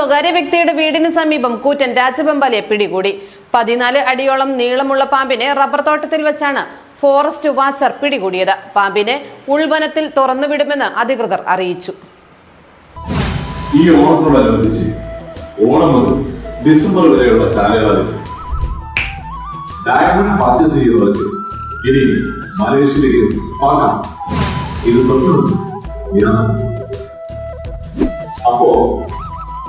സ്വകാര്യ വ്യക്തിയുടെ വീടിന് സമീപം കൂറ്റൻ രാജബമ്പാലയെ പിടികൂടി. പതിനാല് അടിയോളം നീളമുള്ള പാമ്പിനെ റബ്ബർ തോട്ടത്തിൽ വെച്ചാണ് ഫോറസ്റ്റ് വാച്ചർ പിടികൂടിയത്. പാമ്പിനെ ഉൾവനത്തിൽ തുറന്നുവിടുമെന്ന് അധികൃതർ അറിയിച്ചു. ഈ ഓണത്തോടനുബന്ധിച്ച് ഓണം മുതൽ ഡിസംബർ വരെയുള്ള കാലയളവിൽ ഡയമണ്ട് പർച്ചേസ് ചെയ്യുന്നവർക്ക് ഇനി മലേഷ്യയിലേക്ക് പോകാം ഇത് സ്വപ്നം അപ്പോ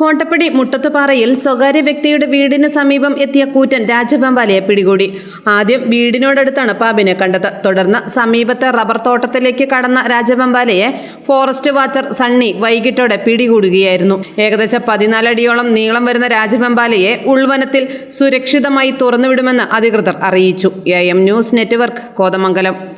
Kottappady മുട്ടത്തുപാറയിൽ സ്വകാര്യ വ്യക്തിയുടെ വീടിന് സമീപം എത്തിയ കൂറ്റൻ രാജവെമ്പാലയെ പിടികൂടി. ആദ്യം വീടിനോടടുത്താണ് പാമ്പിനെ കണ്ടത്. തുടർന്ന് സമീപത്തെ റബ്ബർ തോട്ടത്തിലേക്ക് കടന്ന രാജവെമ്പാലയെ ഫോറസ്റ്റ് വാച്ചർ സണ്ണി വൈകിട്ടോടെ പിടികൂടുകയായിരുന്നു. ഏകദേശം പതിനാലടിയോളം നീളം വരുന്ന രാജവെമ്പാലയെ ഉൾവനത്തിൽ സുരക്ഷിതമായി തുറന്നുവിടുമെന്ന് അധികൃതർ അറിയിച്ചു. A news network Kothamangalam.